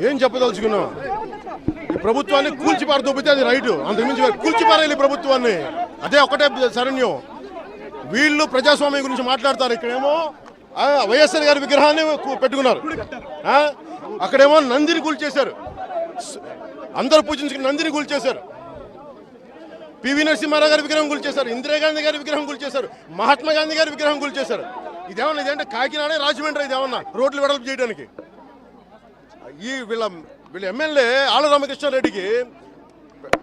ఏం చెప్పదలుచుకున్నాం ఈ ప్రభుత్వాన్ని కూల్చిపార దొబ్బితే అది రైట్. అంతకుమించి కూల్చిపారేయాలి ప్రభుత్వాన్ని. అదే ఒకటే శరణ్యం. వీళ్ళు ప్రజాస్వామ్యం గురించి మాట్లాడతారు. ఇక్కడేమో వైఎస్ఆర్ గారి విగ్రహాన్ని పెట్టుకున్నారు. ఆ, అక్కడేమో నందిని కూల్చేశారు. అందరు అందరూ పూజించుకుని నందిని కూల్చేశారు. పివి నరసింహారావు గారి విగ్రహం కూల్చేశారు. ఇందిరాగాంధీ గారి విగ్రహం కూల్చేశారు. మహాత్మా గాంధీ గారి విగ్రహం కూల్చేశారు. ఇదేమన్నా ఇదేంటే కాకినాడ రాజమండ్రి ఇదేమన్నా? రోడ్లు వెడల్పు చేయడానికి. ఈ వీళ్ళ వీళ్ళ ఎమ్మెల్యే ఆళ్ళ రామకృష్ణారెడ్డికి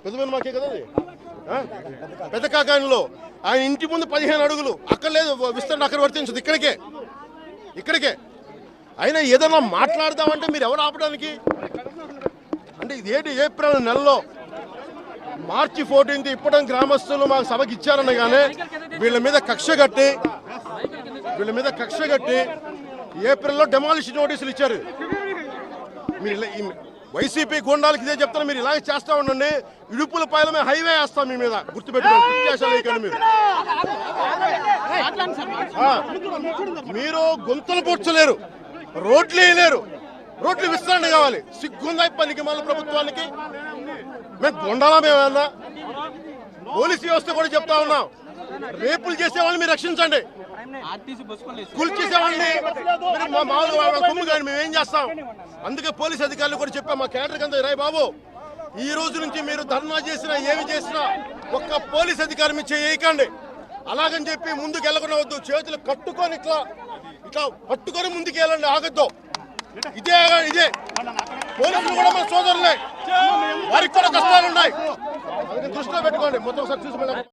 పెద్దమైన మాకే కదా అది? పెద్ద కాకానిలో. ఆయన ఇంటి ముందు పదిహేను అడుగులు. అక్కడ లేదు విస్తరణ అక్కడ వర్తించదు ఇక్కడికే. ఇక్కడికే. అయినా ఏదైనా మాట్లాడదామంటే మీరు ఎవరు ఆపడానికి? అంటే ఇది ఏంటి? ఏప్రిల్ నెలలో మార్చి ఫోర్టీన్త్ ఇప్పటి గ్రామస్తులు మాకు సభకి ఇచ్చారనగానే వీళ్ళ మీద కక్ష కట్టి వీళ్ళ మీద కక్ష కట్టి ఏప్రిల్లో డెమాలిష్ నోటీసులు ఇచ్చారు. మీరు ఇలా- వైసీపీ గుండాలకి ఇదే చెప్తాను మీరు ఇలాగే చేస్తా ఉండండి. ఇడుపుల పైల మీద హైవే వేస్తాం మీ మీద. గుర్తుపెట్టుకోండి మీరు మీరు గుంతలు పొడ్చలేరు రోడ్లు వేయలేరు. రోడ్లు విస్తరణ కావాలి. సిగ్గుందా పనికి మళ్ళీ ప్రభుత్వానికి? మేము గుండాలా మేమన్నా పోలీస్ వ్యవస్థ కూడా చెప్తా ఉన్నాం. రేపులు చేసేవాళ్ళని మీరు రక్షించండి. ఆర్టీసీ మా మామూలుగా వాళ్ళ కొమ్ము కానీ మేము ఏం చేస్తాం? అందుకే పోలీస్ అధికారులు కూడా చెప్పాం మా కేడర్ కింద రాయ్ బాబు. ఈ రోజు నుంచి మీరు ధర్నా చేసినా ఏమి చేసినా ఒక్క పోలీస్ అధికారి మీ చేయకండి అలాగని చెప్పి ముందుకు వెళ్ళకుండా వద్దు చేతులు కట్టుకొని ఇట్లా ఇట్లా పట్టుకొని ముందుకు వెళ్ళండి ఆగద్దు. ఇదే ఇదే. పోలీసులు కూడా మన సోదరులే. వారికి కూడా కష్టాలు ఉన్నాయి. దృష్టిలో పెట్టుకోండి. మొత్తం ఒకసారి చూసి